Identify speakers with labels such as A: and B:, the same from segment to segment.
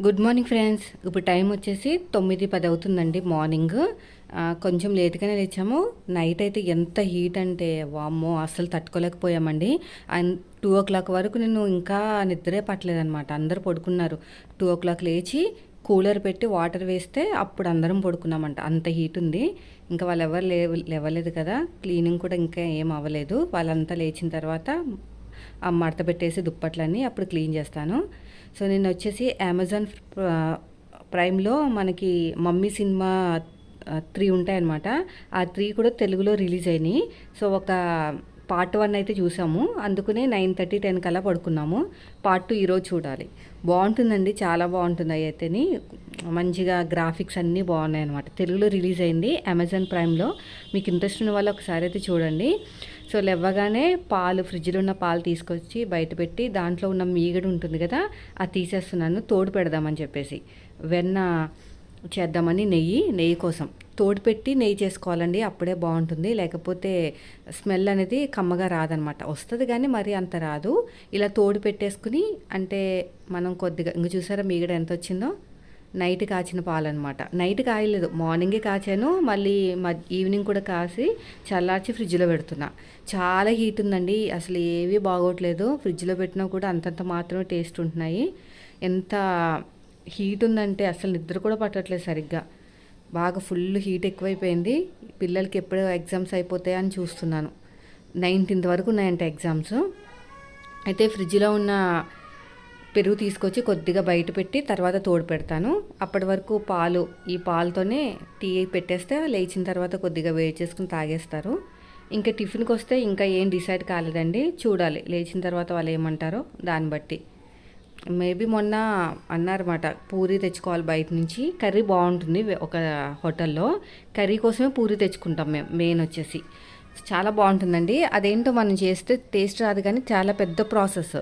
A: Good morning friends ఇప్పుడు time వచ్చేసి తొమ్మిది పది అవుతుందండి మార్నింగ్. కొంచెం లేట్గానే లేచాము. నైట్ అయితే ఎంత హీట్ అంటే వామ్మో అస్సలు తట్టుకోలేకపోయామండి. అండ్ టూ ఓ క్లాక్ వరకు నేను ఇంకా నిద్రే పట్టలేదనమాట అందరూ పడుకున్నారు. టూ ఓ క్లాక్ లేచి కూలర్ పెట్టి వాటర్ వేస్తే అప్పుడు అందరం పడుకున్నామంట. అంత హీట్ ఉంది. ఇంకా వాళ్ళు ఎవరు లేవ లేవలేదు కదా. క్లీనింగ్ కూడా ఇంకా ఏం అవ్వలేదు. వాళ్ళంతా లేచిన తర్వాత ఆ మడత పెట్టేసి దుప్పట్లన్నీ అప్పుడు క్లీన్ చేస్తాను. సో నేను వచ్చేసి అమెజాన్ ప్రైమ్లో మనకి మమ్మీ సినిమా త్రీ ఉంటాయన్నమాట. ఆ త్రీ కూడా తెలుగులో రిలీజ్ అయినాయి. సో ఒక పార్ట్ వన్ అయితే చూసాము. అందుకనే నైన్ థర్టీ టెన్ కల్లా పడుకున్నాము. పార్ట్ టూ ఈరోజు చూడాలి. బాగుంటుందండి చాలా బాగుంటుంది అయితేని. మంచిగా గ్రాఫిక్స్ అన్నీ బాగున్నాయి అనమాట తెలుగులో రిలీజ్ అయింది అమెజాన్ ప్రైమ్లో మీకు ఇంట్రెస్ట్ ఉన్న వాళ్ళు ఒకసారి అయితే చూడండి. సో లేవగానే పాలు ఫ్రిడ్జ్లో ఉన్న పాలు తీసుకొచ్చి బయట పెట్టి దాంట్లో ఉన్న మీగడ ఉంటుంది కదా అది తీసేస్తున్నాను తోడు పెడదామని చెప్పేసి. వెన్న చేద్దామని నెయ్యి నెయ్యి కోసం. తోడు పెట్టి నెయ్యి చేసుకోవాలండి అప్పుడే బాగుంటుంది. లేకపోతే స్మెల్ అనేది కమ్మగా రాదనమాట. వస్తుంది కానీ మరి అంత రాదు. ఇలా తోడు పెట్టేసుకుని అంటే మనం కొద్దిగా ఇంక చూసారా మీగడ ఎంత వచ్చిందో నైట్ కాచిన పాలు అనమాట నైట్ కాయలేదు. మార్నింగే కాచాను. మళ్ళీ మ- ఈవినింగ్ కూడా కాసి చల్లార్చి ఫ్రిడ్జ్లో పెడుతున్నా. చాలా హీట్ ఉందండి. అసలు ఏవి బాగోట్లేదు. ఫ్రిడ్జ్లో పెట్టినా కూడా అంతంత మాత్రమే టేస్ట్ ఉంటున్నాయి. ఎంత హీట్ ఉందంటే అసలు నిద్ర కూడా పట్టట్లేదు సరిగ్గా. బాగా ఫుల్ హీట్ ఎక్కువైపోయింది. పిల్లలకి ఎప్పుడు ఎగ్జామ్స్ అయిపోతాయని చూస్తున్నాను. నైన్టీన్త్ వరకు ఉన్నాయంట ఎగ్జామ్స్. అయితే ఫ్రిడ్జ్లో ఉన్న పెరుగు తీసుకొచ్చి కొద్దిగా బయట పెట్టి తర్వాత తోడు పెడతాను. అప్పటి వరకు పాలు ఈ పాలతోనే టీ పెట్టేస్తే లేచిన తర్వాత కొద్దిగా వేడి చేసుకుని తాగేస్తారు. ఇంకా టిఫిన్కి వస్తే ఇంకా ఏం డిసైడ్ కాలేదండి. చూడాలి లేచిన తర్వాత వాళ్ళు ఏమంటారో దాన్ని బట్టి. మేబీ మొన్న అన్నారన్నమాట పూరి తెచ్చుకోవాలి బయట నుంచి. కర్రీ బాగుంటుంది ఒక హోటల్లో. కర్రీ కోసమే పూరి తెచ్చుకుంటాం మేము మెయిన్ వచ్చేసి. చాలా బాగుంటుందండి. అదేంటో మనం చేస్తే టేస్ట్ రాదు కానీ చాలా పెద్ద ప్రాసెస్.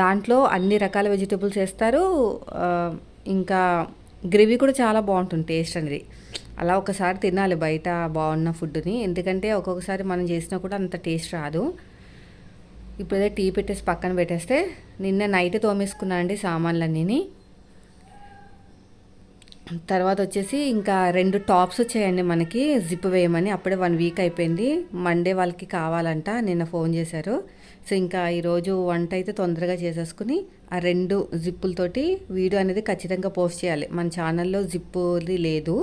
A: దాంట్లో అన్ని రకాల వెజిటేబుల్స్ వేస్తారు. ఇంకా గ్రేవీ కూడా చాలా బాగుంటుంది టేస్ట్ అనేది. అలా ఒకసారి తినాలి బయట బాగున్న ఫుడ్ని. ఎందుకంటే ఒక్కొక్కసారి మనం చేసినా కూడా అంత టేస్ట్ రాదు. ఇప్పుడైతే టీ పెట్టేసి పక్కన పెట్టేస్తే నిన్న నైట్ తోమేసుకున్నానండి సామాన్లన్నీ తర్వాత వచ్చేసి ఇంకా రెండు టాప్స్ వచ్చాయండి మనకి. జిప్ వేయమని అప్పుడే వన్ వీక్ అయిపోయింది. మండే వాళ్ళకి కావాలంట నిన్న ఫోన్ చేశారు. సో ఇంకా ఈరోజు వంట అయితే తొందరగా చేసేసుకుని ఆ రెండు జిప్పులతోటి వీడియో అనేది ఖచ్చితంగా పోస్ట్ చేయాలి. మన ఛానల్లో జిప్పుది లేదు.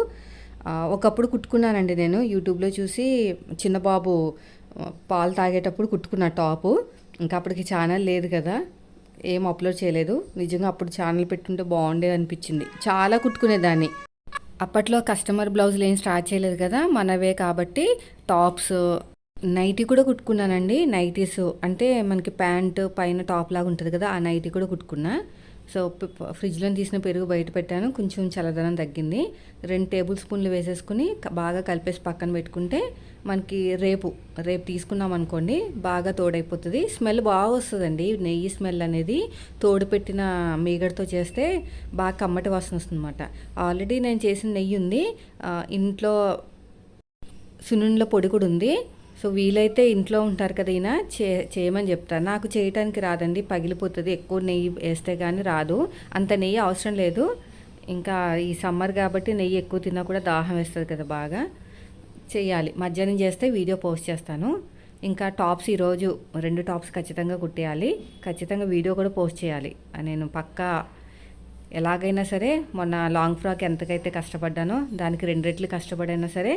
A: ఒకప్పుడు కుట్టుకున్నానండి నేను. యూట్యూబ్లో చూసి చిన్న బాబు పాలు తాగేటప్పుడు కుట్టుకున్న టాపు. ఇంకా అప్పటికి ఛానల్ లేదు కదా. ఏం అప్లోడ్ చేయలేదు. నిజంగా అప్పుడు ఛానల్ పెట్టుంటే బాగుండేది అనిపించింది. చాలా కుట్టుకునేదాన్ని. అప్పట్లో కస్టమర్ బ్లౌజులు ఏం స్టార్ట్ చేయలేదు కదా. మనవే కాబట్టి టాప్స్ నైటీ కూడా కుట్టుకున్నానండి. నైటీస్ అంటే మనకి ప్యాంటు పైన టాప్ లాగా ఉంటుంది కదా ఆ నైటీ కూడా కుట్టుకున్నా. సో ఫ్రిడ్జ్లో తీసిన పెరుగు బయట పెట్టాను కొంచెం చల్లదనం తగ్గింది. రెండు టేబుల్ స్పూన్లు వేసేసుకుని బాగా కలిపేసి పక్కన పెట్టుకుంటే మనకి రేపు రేపు తీసుకున్నాం అనుకోండి బాగా తోడైపోతుంది. స్మెల్ బాగా వస్తుందండి. నెయ్యి స్మెల్ అనేది తోడు పెట్టిన మీగడతో చేస్తే బాగా కమ్మటి వాసన వస్తుందన్నమాట. ఆల్రెడీ నేను చేసిన నెయ్యి ఉంది. ఇంట్లో సున్నుండ్ల పొడి కూడా ఉంది. సో వీలైతే ఇంట్లో ఉంటారు కదా ఈయన చే చేయమని చెప్తాను నాకు చేయటానికి రాదండి పగిలిపోతుంది. ఎక్కువ నెయ్యి వేస్తే కానీ రాదు. అంత నెయ్యి అవసరం లేదు. ఇంకా ఈ సమ్మర్ కాబట్టి నెయ్యి ఎక్కువ తిన్నా కూడా దాహం వేస్తుంది కదా బాగా. చేయాలి. మధ్యాహ్నం చేస్తే వీడియో పోస్ట్ చేస్తాను. ఇంకా టాప్స్ ఈరోజు రెండు టాప్స్ ఖచ్చితంగా కుట్టేయాలి. ఖచ్చితంగా వీడియో కూడా పోస్ట్ చేయాలి. నేను పక్కా ఎలాగైనా సరే మొన్న లాంగ్ ఫ్రాక్ ఎంతకైతే కష్టపడ్డానో దానికి రెండు రెట్లు కష్టపడైనా సరే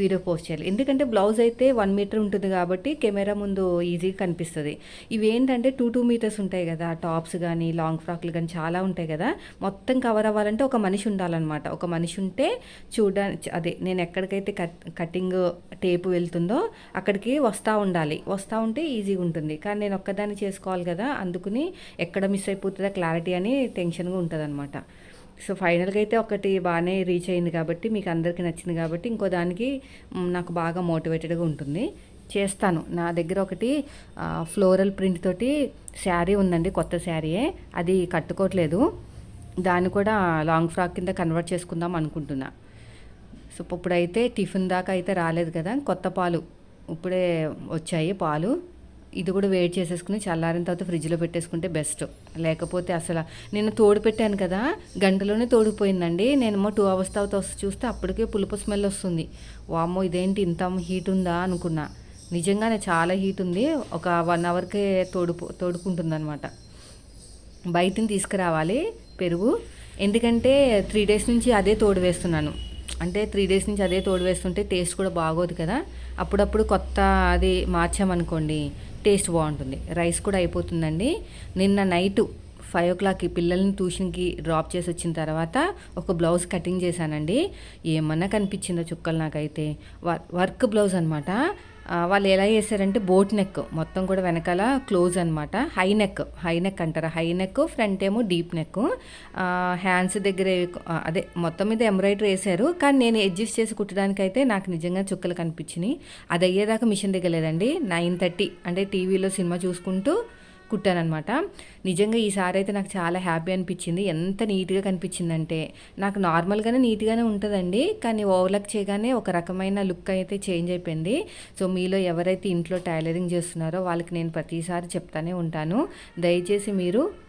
A: వీడియో పోస్ట్ చేయాలి. ఎందుకంటే బ్లౌజ్ అయితే వన్ మీటర్ ఉంటుంది కాబట్టి కెమెరా ముందు ఈజీగా కనిపిస్తుంది. ఇవి ఏంటంటే టూ టూ మీటర్స్ ఉంటాయి కదా టాప్స్ కానీ లాంగ్ ఫ్రాక్లు కానీ చాలా ఉంటాయి కదా. మొత్తం కవర్ అవ్వాలంటే ఒక మనిషి ఉండాలన్నమాట. ఒక మనిషి ఉంటే చూడడానికి అదే నేను ఎక్కడికైతే కట్ కటింగ్ టేపు వెళ్తుందో అక్కడికి వస్తూ ఉండాలి. వస్తూ ఉంటే ఈజీగా ఉంటుంది. కానీ నేను ఒక్కదాన్ని చేసుకోవాలి కదా అందుకుని ఎక్కడ మిస్ అయిపోతుందా క్లారిటీ అని టెన్షన్గా ఉంటుంది అనమాట సో ఫైనల్గా అయితే ఒకటి బాగానే రీచ్ అయింది కాబట్టి మీకు అందరికీ నచ్చింది కాబట్టి ఇంకో దానికి నాకు బాగా మోటివేటెడ్గా ఉంటుంది. చేస్తాను. నా దగ్గర ఒకటి ఫ్లోరల్ ప్రింట్ తోటి శారీ ఉందండి కొత్త శారీయే. అది కట్టుకోవట్లేదు. దాన్ని కూడా లాంగ్ ఫ్రాక్ కింద కన్వర్ట్ చేసుకుందాం అనుకుంటున్నా. సో ఇప్పుడైతే టిఫిన్ దాకా అయితే రాలేదు కదా కొత్త పాలు. ఇప్పుడే వచ్చాయి పాలు. ఇది కూడా వేడి చేసేసుకుని చల్లారిన తర్వాత ఫ్రిడ్జ్లో పెట్టేసుకుంటే బెస్ట్. లేకపోతే అసలు నేను తోడు పెట్టాను కదా గంటలోనే తోడిపోయిందండి నేనేమో టూ అవర్స్ తర్వాత వస్తే చూస్తే అప్పటికే పులుపు స్మెల్ వస్తుంది. వామ్మో ఇదేంటి ఇంత హీట్ ఉందా అనుకున్నా. నిజంగానే చాలా హీట్ ఉంది. ఒక వన్ అవర్కే తోడుపు తోడుకుంటుందన్నమాట. బయటని తీసుకురావాలి పెరుగు. ఎందుకంటే త్రీ డేస్ నుంచి అదే తోడు వేస్తున్నాను. అంటే త్రీ డేస్ నుంచి అదే తోడు వేస్తుంటే టేస్ట్ కూడా బాగోదు కదా. అప్పుడప్పుడు కొత్త అది మార్చామనుకోండి టేస్ట్ బాగుంటుంది. రైస్ కూడా అయిపోతుందండి. నిన్న నైటు ఫైవ్ ఓ క్లాక్కి పిల్లల్ని ట్యూషన్కి డ్రాప్ చేసి వచ్చిన తర్వాత ఒక బ్లౌజ్ కటింగ్ చేశానండి. ఏమన్నా కనిపించిందో చుక్కలు నాకైతే. వర్క్ బ్లౌజ్ అనమాట వాళ్ళు ఎలా చేశారంటే బోట్ నెక్ మొత్తం కూడా వెనకాల క్లోజ్ అనమాట హై నెక్ హై నెక్ అంటారు? హై నెక్ ఫ్రంట్ ఏమో డీప్ నెక్. హ్యాండ్స్ దగ్గర అదే మొత్తం మీద ఎంబ్రాయిడరీ వేశారు. కానీ నేను అడ్జస్ట్ చేసి కుట్టడానికి అయితే నాకు నిజంగా చుక్కలు కనిపించినాయి. అది అయ్యేదాకా మిషన్ దగ్గర లేదండి. నైన్ థర్టీ అంటే టీవీలో సినిమా చూసుకుంటూ కుట్టానమాట నిజంగా ఈసారి అయితే నాకు చాలా హ్యాపీ అనిపించింది. ఎంత నీట్గా కనిపించిందంటే నాకు నార్మల్గానే నీట్గానే ఉంటుందండి కానీ ఓవర్లక్ చేయగానే ఒక రకమైన లుక్ అయితే చేంజ్ అయిపోయింది. సో మీలో ఎవరైతే ఇంట్లో టైలరింగ్ చేస్తున్నారో వాళ్ళకి నేను ప్రతిసారి చెప్తానే ఉంటాను. దయచేసి మీరు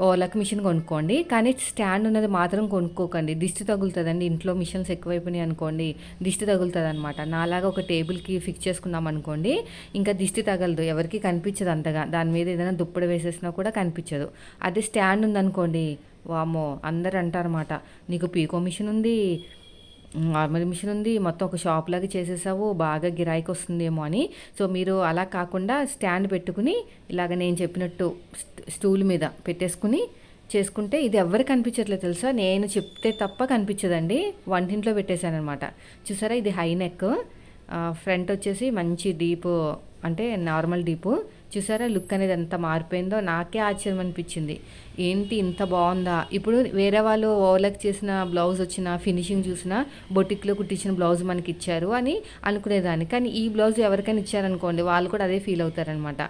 A: ఓలక్ మిషన్ కొనుక్కోండి. కానీ స్టాండ్ ఉన్నది మాత్రం కొనుక్కోకండి. దిష్టి తగులుతుందండి. ఇంట్లో మిషన్స్ ఎక్కువైపోయినాయి అనుకోండి దిష్టి తగులుతుంది అనమాట నాలాగా ఒక టేబుల్కి ఫిక్స్ చేసుకున్నాం అనుకోండి ఇంకా దిష్టి తగలదు. ఎవరికి కనిపించదు అంతగా. దాని మీద ఏదైనా దుప్పటి వేసేసినా కూడా కనిపించదు. అదే స్టాండ్ ఉందనుకోండి వామో అందరు అంటారన్నమాట నీకు పీకో మిషన్ ఉంది నార్మల్ మిషన్ ఉంది మొత్తం ఒక షాప్ లాగా చేసేసావు బాగా గిరాయికి వస్తుందేమో అని. సో మీరు అలా కాకుండా స్టాండ్ పెట్టుకుని ఇలాగ నేను చెప్పినట్టు స్టూల్ మీద పెట్టేసుకుని చేసుకుంటే ఇది ఎవరికి కనిపించట్లేదు తెలుసా? నేను చెప్తే తప్ప కనిపించదండి. వంటింట్లో పెట్టేశాను అనమాట చూసారా? ఇది హై నెక్. ఫ్రంట్ వచ్చేసి మంచి డీప్ అంటే నార్మల్ డీపు. చూసారా? లుక్ అనేది ఎంత మారిపోయిందో నాకే ఆశ్చర్యం అనిపించింది. ఏంటి ఇంత బాగుందా? ఇప్పుడు వేరే వాళ్ళు ఓవర్లక్ చేసిన బ్లౌజ్ వచ్చిన ఫినిషింగ్ చూసిన బొటిక్లో కుట్టించిన బ్లౌజ్ మనకి ఇచ్చారు అని అనుకునేదాన్ని. కానీ ఈ బ్లౌజ్ ఎవరికైనా ఇచ్చారనుకోండి వాళ్ళు కూడా అదే ఫీల్ అవుతారనమాట.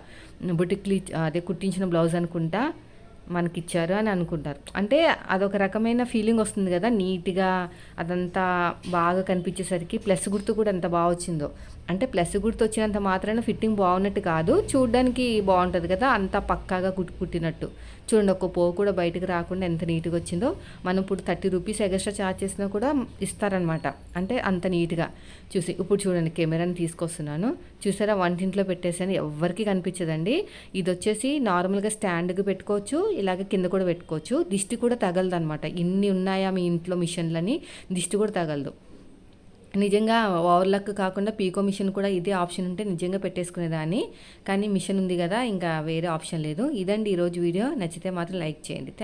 A: బొటిక్లు అదే కుట్టించిన బ్లౌజ్ అనుకుంటా మనకిచ్చారు అని అనుకుంటారు. అంటే అదొక రకమైన ఫీలింగ్ వస్తుంది కదా నీట్గా అదంతా బాగా కనిపించేసరికి ప్లస్ గుర్తు కూడా ఎంత బాగా వచ్చిందో. అంటే ప్లస్ గుర్తు వచ్చినంత మాత్రాన ఫిట్టింగ్ బాగున్నట్టు కాదు చూడడానికి బాగుంటుంది కదా అంతా పక్కాగా కుట్టి కుట్టినట్టు. చూడండి ఒక పో కూడా బయటకు రాకుండా ఎంత నీట్గా వచ్చిందో. మనం ఇప్పుడు థర్టీ రూపీస్ ఎక్స్ట్రా ఛార్జ్ చేసినా కూడా ఇస్తారనమాట అంటే అంత నీట్గా. చూసి ఇప్పుడు చూడండి కెమెరాని తీసుకొస్తున్నాను. చూసారా వంటింట్లో పెట్టేసాను ఎవరికి కనిపించదండి. ఇది వచ్చేసి నార్మల్గా స్టాండ్కి పెట్టుకోవచ్చు ఇలాగ కింద కూడా పెట్టుకోవచ్చు. దిష్టి కూడా తగలదు అనమాట ఇన్ని ఉన్నాయా మీ ఇంట్లో మిషన్లని? దిష్టి కూడా తగలదు. నిజంగా ఓవర్లక్ కాకుండా పీకో మిషన్ కూడా ఇదే ఆప్షన్ ఉంటే నిజంగా పెట్టేసుకునేదాన్ని కానీ మిషన్ ఉంది కదా ఇంకా వేరే ఆప్షన్ లేదు. ఇదండి ఈరోజు వీడియో. నచ్చితే మాత్రం లైక్ చేయండి. థ్యాంక్